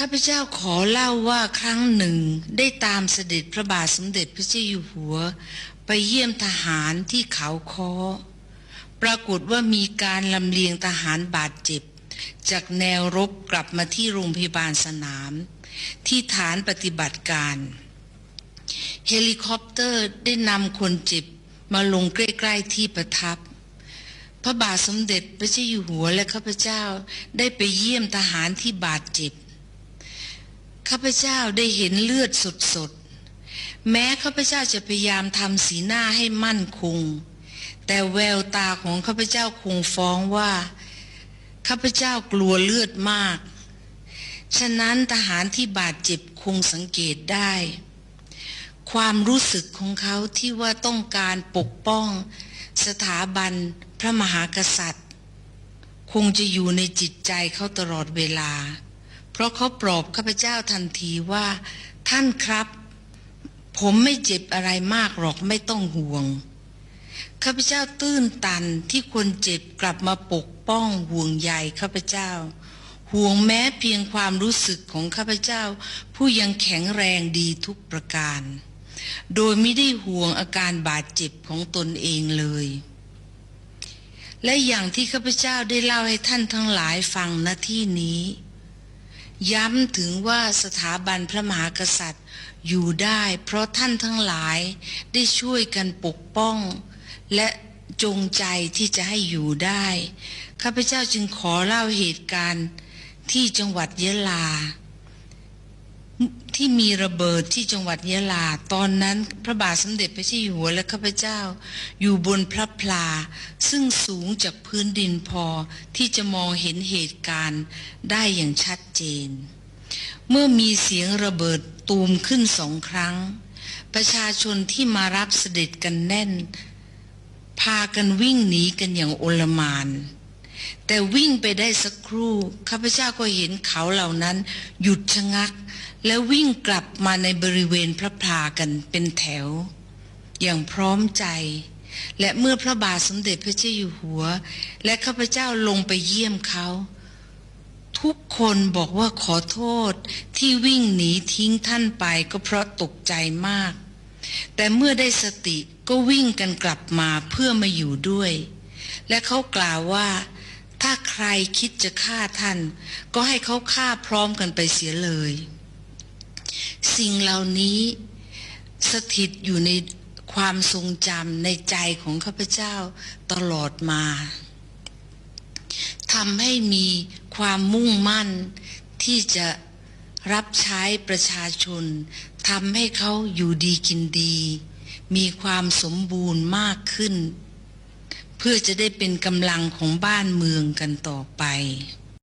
ข้าพเจ้าขอเล่าว่าครั้งหนึ่งได้ตามเสด็จพระบาทสมเด็จพระเจ้าอยู่หัว ไปเยี่ยมทหารที่เขาคอปรากฏว่ามีการลำเลียงทหารบาดเจ็บ จากแนวรบกลับมาที่โรงพยาบาลสนาม ที่ฐานปฏิบัติการ เฮลิคอปเตอร์ได้นำคนเจ็บมาลงใกล้ๆที่ประทับ พระบาทสมเด็จพระเจ้าอยู่หัวและข้าพเจ้าได้ไปเยี่ยมทหารที่บาดเจ็บ ข้าพเจ้าได้เห็นเลือดสดๆแม้ข้าพเจ้าจะพยายามทำสีหน้าให้มั่นคง แต่แววตาของข้าพเจ้าคงฟ้องว่า ข้าพเจ้ากลัวเลือดมาก ฉะนั้นทหารที่บาดเจ็บคงสังเกตได้ ความรู้สึกของเขาที่ว่าต้องการปกป้อง สถาบันพระมหากษัตริย์ คงจะอยู่ในจิตใจเขาตลอดเวลา เพราะเขาปลอบข้าพเจ้าทันทีว่า ท่านครับ ผมไม่เจ็บอะไรมากหรอกไม่ต้องห่วงข้าพเจ้าตื้นตันที่คนเจ็บกลับมาปกป้องห่วงใยข้าพเจ้า ห่วงแม้เพียงความรู้สึกของข้าพเจ้า ผู้ยังแข็งแรงดีทุกประการ โดยไม่ได้ห่วงอาการบาดเจ็บของตนเองเลย และอย่างที่ข้าพเจ้าได้เล่าให้ท่านทั้งหลายฟังณที่นี้ ย้ำถึงว่าสถาบันพระมหากษัตริย์อยู่ได้เพราะท่านทั้งหลายได้ช่วยกันปกป้อง และจงใจที่จะให้อยู่ได้ ข้าพเจ้าจึงขอเล่าเหตุการณ์ที่จังหวัดยะลา ที่มีระเบิดที่จังหวัดยะลา ตอนนั้นพระบาทสมเด็จพระเจ้าอยู่หัวและข้าพเจ้า อยู่บนพระพลา ซึ่งสูงจากพื้นดินพอที่จะมองเห็นเหตุการณ์ได้อย่างชัดเจน เมื่อมีเสียงระเบิดตูมขึ้นสองครั้ง ประชาชนที่มารับเสด็จกันแน่น พากันวิ่งหนีกันอย่างโอลมาน แต่วิ่งไปได้สักครู่ข้าพเจ้าก็เห็นเขาเหล่านั้น หยุดชะงัก แล้ววิ่งกลับมาในบริเวณพระพลากันเป็นแถว อย่างพร้อมใจ และเมื่อพระบาทสมเด็จพระเจ้าอยู่หัว และข้าพเจ้าลงไปเยี่ยมเขา ทุกคนบอกว่าขอโทษที่วิ่งหนีทิ้งท่านไปก็เพราะตกใจมาก แต่เมื่อได้สติก็วิ่งกันกลับมาเพื่อมาอยู่ด้วย และเขากล่าวว่า ถ้าใครคิดจะฆ่าท่าน ก็ให้เขาฆ่าพร้อมกันไปเสียเลย สิ่งเหล่านี้สถิตอยู่ในความทรงจำในใจของข้าพเจ้าตลอดมาทำให้มีความมุ่งมั่นที่จะรับใช้ประชาชนทำให้เขาอยู่ดีกินดี มีความสมบูรณ์มากขึ้น พื่อจะได้เป็นกำลังของบ้านเมืองกันต่อไป